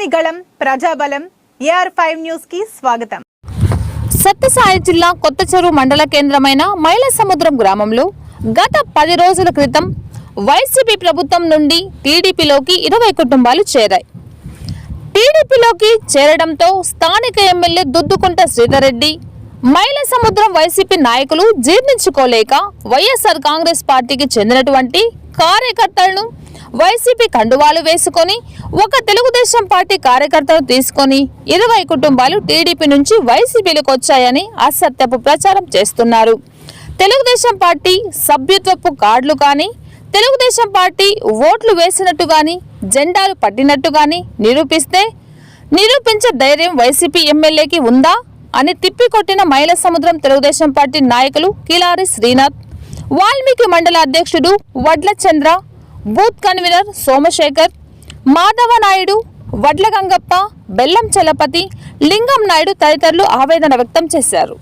ప్రజలని ప్రజాబలం A R five న్యూస్కి స్వాగతం. సత్యసాయి జిల్లా కొత్త చెరువు మండల కేంద్రమైన మైల సముద్రం గ్రామంలో గత పది రోజుల క్రితం వైసీపీ ప్రభుత్వం నుండి టీడీపీలోకి ఇరవై కుటుంబాలు చేరాయి. టీడీపీలోకి చేరడంతో స్థానిక ఎమ్మెల్యే దుద్దుకుంట శ్రీధర్రెడ్డి మైల సముద్రం వైసీపీ నాయకులు జీర్ణించుకోలేక వైఎస్ఆర్ కాంగ్రెస్ పార్టీకి చెందినటువంటి కార్యకర్తలను వైసీపీ కండువాలు వేసుకొని ఒక తెలుగుదేశం పార్టీ కార్యకర్తను తీసుకొని ఇరవై కుటుంబాలు టీడీపీ నుంచి వైసీపీలకు వచ్చాయని అసత్యపు ప్రచారం చేస్తున్నారు. తెలుగుదేశం పార్టీ సభ్యత్వపు కార్డులు కానీ తెలుగుదేశం పార్టీ ఓట్లు వేసినట్టు కానీ జెండాలు పట్టినట్టు కానీ నిరూపిస్తే నిరూపించే ధైర్యం వైసీపీ ఎమ్మెల్యేకి ఉందా అని తిప్పికొట్టిన మైల సముద్రం తెలుగుదేశం పార్టీ నాయకులు కిలారి శ్రీనాథ్. వాల్మీకి మండల అధ్యక్షుడు వడ్ల చంద్ర బూత్ కన్వీనర్ సోమశేఖర్ మాధవ నాయుడు వడ్ల గంగప్ప బెల్లం చలపతి లింగం నాయుడు తదితరులు ఆవేదన వ్యక్తం చేశారు.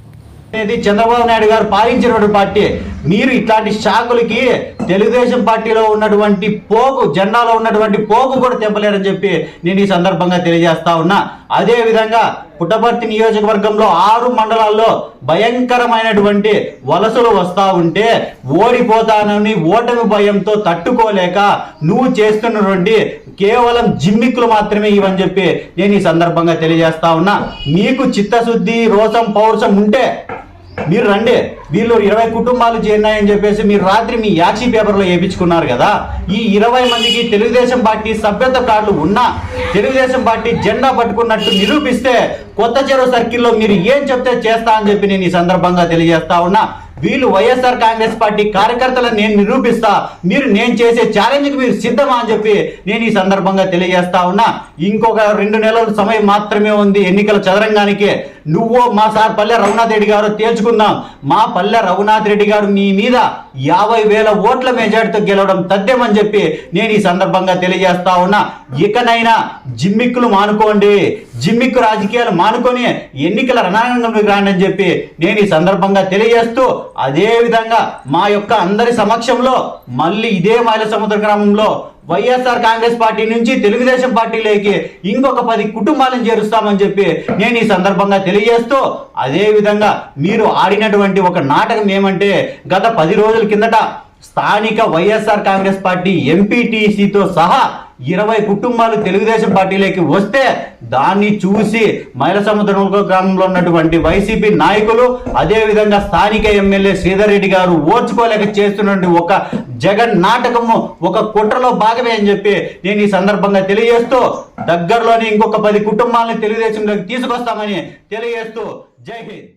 అనేది చంద్రబాబు నాయుడు గారు పాలించినటువంటి పార్టీ. మీరు ఇట్లాంటి షాకులకి తెలుగుదేశం పార్టీలో ఉన్నటువంటి పోగు జెండాలో ఉన్నటువంటి పోగు కూడా తెంపలేరని చెప్పి నేను ఈ సందర్భంగా తెలియజేస్తా ఉన్నా. అదే విధంగా పుట్టపర్తి నియోజకవర్గంలో ఆరు మండలాల్లో భయంకరమైనటువంటి వలసలు వస్తా ఉంటే ఓడిపోతానని ఓటమి భయంతో తట్టుకోలేక నువ్వు చేస్తున్నటువంటి కేవలం జిమ్మిక్కులు మాత్రమే ఇవని చెప్పి నేను ఈ సందర్భంగా తెలియజేస్తా ఉన్నా. మీకు చిత్తశుద్ధి రోసం పౌరుషం ఉంటే మీరు రండి. వీళ్ళు ఇరవై కుటుంబాలు చేరినాయని చెప్పేసి మీరు రాత్రి మీ యాక్షి పేపర్లో వేయించుకున్నారు కదా. ఈ ఇరవై మందికి తెలుగుదేశం పార్టీ సభ్యత కార్డులు ఉన్నా తెలుగుదేశం పార్టీ జెండా పట్టుకున్నట్టు నిరూపిస్తే కొత్త చెరువు సర్కిల్లో మీరు ఏం చెప్తే చేస్తా అని చెప్పి నేను ఈ సందర్భంగా తెలియజేస్తా ఉన్నా. వీళ్ళు వైఎస్ఆర్ కాంగ్రెస్ పార్టీ కార్యకర్తలను నేను నిరూపిస్తా మీరు నేను చేసే ఛాలెంజ్కి మీరు సిద్ధమా అని చెప్పి నేను ఈ సందర్భంగా తెలియజేస్తా ఉన్నా. ఇంకొక రెండు నెలల సమయం మాత్రమే ఉంది ఎన్నికల చదరంగానికి. నువ్వు మా సార్ పల్లె రఘునాథ్ రెడ్డి గారు తేల్చుకుందాం. మా పల్లె రఘునాథ్ రెడ్డి గారు మీ మీద యాభై వేల ఓట్ల మెజార్టీతో గెలవడం తథ్యమని చెప్పి నేను ఈ సందర్భంగా తెలియజేస్తా ఉన్నా. ఇకనైనా జిమ్మిక్కులు మానుకోండి. జిమ్మిక్కు రాజకీయాలు మానుకొని ఎన్నికల రణరంగంలోకి రాండి అని చెప్పి నేను ఈ సందర్భంగా తెలియజేస్తూ అదేవిధంగా మా యొక్క అందరి సమక్షంలో మళ్ళీ ఇదే మైల సముద్ర గ్రామంలో వైఎస్ఆర్ కాంగ్రెస్ పార్టీ నుంచి తెలుగుదేశం పార్టీలోకి ఇంకొక పది కుటుంబాలను చేరుస్తామని చెప్పి నేను ఈ సందర్భంగా తెలియజేస్తూ అదే విధంగా మీరు ఆడినటువంటి ఒక నాటకం ఏమంటే గత పది రోజుల కిందట స్థానిక వైఎస్ఆర్ కాంగ్రెస్ పార్టీ ఎంపీటీసీతో సహా ఇరవై కుటుంబాలు తెలుగుదేశం పార్టీలోకి వస్తే దాన్ని చూసి మైల సముద్రం గ్రామంలో ఉన్నటువంటి వైసీపీ నాయకులు అదే విధంగా స్థానిక ఎమ్మెల్యే శ్రీధర్ రెడ్డి గారు ఓర్చుకోలేక చేస్తున్నటువంటి ఒక జగన్ నాటకము ఒక కుట్రలో భాగమే అని చెప్పి నేను ఈ సందర్భంగా తెలియజేస్తూ దగ్గరలోని ఇంకొక పది కుటుంబాలను తెలుగుదేశంలోకి తీసుకొస్తామని తెలియజేస్తూ జై హింద్.